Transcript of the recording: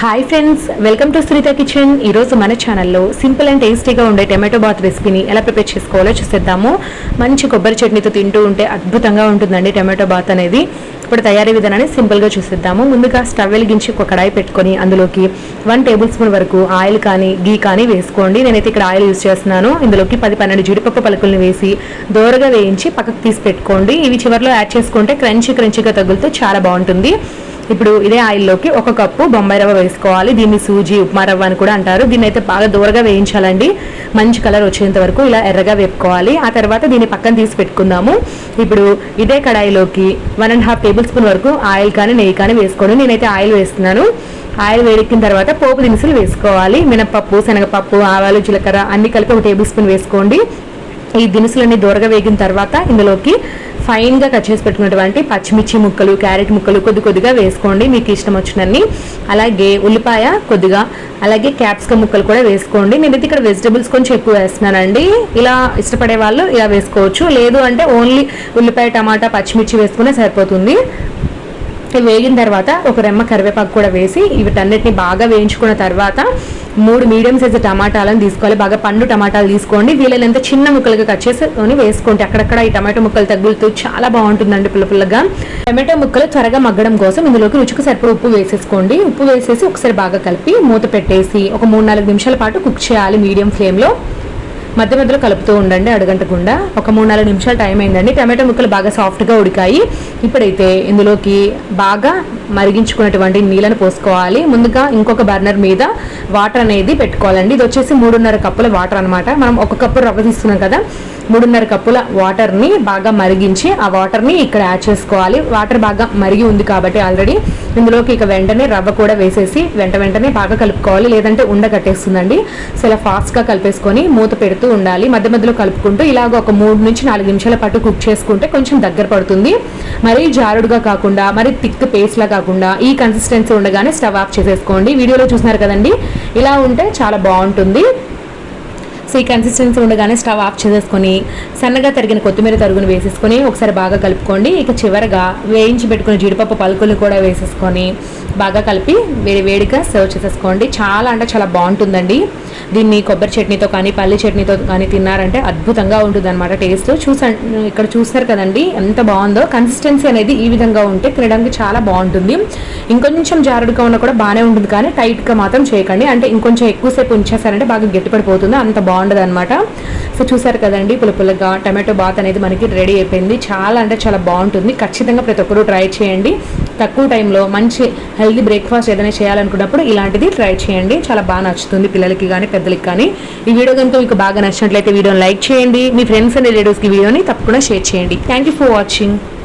Hi friends welcome to Sunitha kitchen ఈరోజు మన ఛానల్లో సింపుల్ అండ్ టేస్టీగా ఉండే టమాటో బాత్ రెసిపీని ఎలా ప్రిపేర్ చేసుకోవాలో చూసేద్దాము. మంచి కొబ్బరి చట్నీతో తింటూ ఉంటే అద్భుతంగా ఉంటుందండి టమాటో బాత్ అనేది. ఇప్పుడు తయారీ విధానాన్ని సింపుల్గా చూసిద్దాము. ముందుగా స్టవ్ వెలిగించి ఒక కడాయి పెట్టుకొని అందులోకి వన్ టేబుల్ స్పూన్ వరకు ఆయిల్ కానీ గీ కానీ వేసుకోండి. నేనైతే ఇక్కడ ఆయిల్ యూజ్ చేస్తున్నాను. ఇందులోకి పది పన్నెండు జీడిపప్పు పలుకుల్ని వేసి దోరగా వేయించి పక్కకు తీసి పెట్టుకోండి. ఇవి చివరిలో యాడ్ చేసుకుంటే క్రంచీ క్రంచీగా తగులుతూ చాలా బాగుంటుంది. ఇప్పుడు ఇదే ఆయిల్లోకి ఒక కప్పు బొంబాయి రవ్వ వేసుకోవాలి. దీన్ని సూజీ ఉప్మా రవ్వ అని కూడా అంటారు. దీన్ని అయితే బాగా దూరగా వేయించాలండి. మంచి కలర్ వచ్చేంత వరకు ఇలా ఎర్రగా వేపుకోవాలి. ఆ తర్వాత దీన్ని పక్కన తీసి పెట్టుకుందాము. ఇప్పుడు ఇదే కడాయిలోకి one and half table tablespoon వరకు ఆయిల్ కానీ నెయ్యి కానీ వేసుకోండి. నేనైతే ఆయిల్ వేస్తున్నాను. ఆయిల్ వేడెక్కిన తర్వాత పోపు దినుసులు వేసుకోవాలి. మినపప్పు శనగపప్పు ఆవాలు జీలకర్ర అన్ని కలిపి ఒక టేబుల్ స్పూన్ వేసుకోండి. ఈ దినుసులన్నీ దూరగా వేగిన తర్వాత ఇందులోకి ఫైన్గా కట్ చేసి పెట్టుకున్నటువంటి పచ్చిమిర్చి ముక్కలు క్యారెట్ ముక్కలు కొద్ది కొద్దిగా వేసుకోండి. మీకు ఇష్టం వచ్చినన్ని. అలాగే ఉల్లిపాయ కొద్దిగా అలాగే క్యాప్సికమ్ ముక్కలు కూడా వేసుకోండి. నేనైతే ఇక్కడ వెజిటబుల్స్ కొంచెం ఎక్కువ వేస్తున్నానండి. ఇలా ఇష్టపడే వాళ్ళు ఇలా వేసుకోవచ్చు. లేదు అంటే ఓన్లీ ఉల్లిపాయ టమాటా పచ్చిమిర్చి వేసుకునే సరిపోతుంది. వేగిన తర్వాత ఒక రెమ్మ కరివేపాకు కూడా వేసి వీటన్నిటిని బాగా వేయించుకున్న తర్వాత మూడు మీడియం సైజు టమాటాలను తీసుకోవాలి. బాగా పండు టమాటాలు తీసుకోండి. వీలైనంత చిన్న ముక్కలుగా కట్ చేసుకొని వేసుకోండి. అక్కడక్కడ ఈ టమాటో ముక్కలు తగులుతూ చాలా బాగుంటుందండి పుల్లపుల్లగా టమాటో ముక్కలు త్వరగా మగ్గడం కోసం ఇందులోకి రుచికి సరిపడ ఉప్పు వేసేసుకోండి. ఉప్పు వేసేసి ఒకసారి బాగా కలిపి మూత పెట్టేసి ఒక మూడు నాలుగు నిమిషాల పాటు కుక్ చేయాలి మీడియం ఫ్లేమ్లో. మధ్య మధ్యలో కలుపుతూ ఉండండి అడుగంటకుండా ఒక మూడు నాలుగు నిమిషాలు టైం అయిందండి. టమాటో ముక్కలు బాగా సాఫ్ట్గా ఉడికాయి. ఇప్పుడైతే ఇందులోకి బాగా మరిగించుకున్నటువంటి నీళ్ళను పోసుకోవాలి. ముందుగా ఇంకొక బర్నర్ మీద వాటర్ అనేది పెట్టుకోవాలండి. ఇది వచ్చేసి మూడున్నర కప్పుల వాటర్ అనమాట మనం ఒక కప్పు రవ్వ తీసుకున్నాం కదా మూడున్నర కప్పుల వాటర్ని బాగా మరిగించి ఆ వాటర్ని ఇక్కడ యాడ్ చేసుకోవాలి. వాటర్ బాగా మరిగి ఉంది కాబట్టి ఆల్రెడీ ఇందులోకి ఇక వెంటనే రవ్వ కూడా వేసేసి వెంట వెంటనే బాగా కలుపుకోవాలి. లేదంటే ఉండ కట్టేస్తుందండి. సో ఇలా ఫాస్ట్గా కలిపేసుకొని మూత పెడుతూ ఉండాలి. మధ్య మధ్యలో కలుపుకుంటూ ఇలాగ ఒక మూడు నుంచి నాలుగు నిమిషాల పాటు కుక్ చేసుకుంటే కొంచెం దగ్గర పడుతుంది. మరీ జారుడుగా కాకుండా మరీ థిక్ పేస్ట్లా కాకుండా ఈ కన్సిస్టెన్సీ ఉండగానే స్టవ్ ఆఫ్ చేసేసుకోండి. వీడియోలో చూస్తున్నారు కదండి. ఇలా ఉంటే చాలా బాగుంటుంది. సో ఈ కన్సిస్టెన్సీ ఉండగానే స్టవ్ ఆఫ్ చేసేసుకొని సన్నగా తరిగిన కొత్తిమీర తరుగును వేసేసుకొని ఒకసారి బాగా కలుపుకోండి. ఇక చివరగా వేయించి పెట్టుకున్న జీడిపప్పు పలుకులు కూడా వేసేసుకొని బాగా కలిపి వేడి వేడిగా సర్వ్ చేసేసుకోండి. చాలా అంటే చాలా బాగుంటుందండి. దీన్ని కొబ్బరి చట్నీతో కానీ పల్లి చట్నీతో కానీ తిన్నారంటే అద్భుతంగా ఉంటుంది అనమాట టేస్ట్ చూసా ఇక్కడ చూస్తారు కదండి ఎంత బాగుందో. కన్సిస్టెన్సీ అనేది ఈ విధంగా ఉంటే తినడానికి చాలా బాగుంటుంది. ఇంకొంచెం జారుడుగా ఉన్నా కూడా బాగానే ఉంటుంది కానీ టైట్గా మాత్రం చేయకండి. అంటే ఇంకొంచెం ఎక్కువసేపు ఉంచేసారంటే బాగా గట్టిపడిపోతుంది. అంత బాగుండదు అనమాట సో చూసారు కదండి పుల్ల టమాటో బాత్ అనేది మనకి రెడీ అయిపోయింది. చాలా అంటే చాలా బాగుంటుంది. ఖచ్చితంగా ప్రతి ఒక్కరూ ట్రై చేయండి. తక్కువ టైంలో మంచి హెల్దీ బ్రేక్ఫాస్ట్ ఏదైనా చేయాలనుకున్నప్పుడు ఇలాంటిది ట్రై చేయండి. చాలా బాగా నచ్చుతుంది పిల్లలకి కానీ పెద్దలకి కానీ ఈ వీడియో కనుక మీకు బాగా నచ్చినట్లయితే వీడియోని లైక్ చేయండి. మీ ఫ్రెండ్స్ అండ్ రిలేటివ్స్కి వీడియోని తప్పకుండా షేర్ చేయండి. Thank you for watching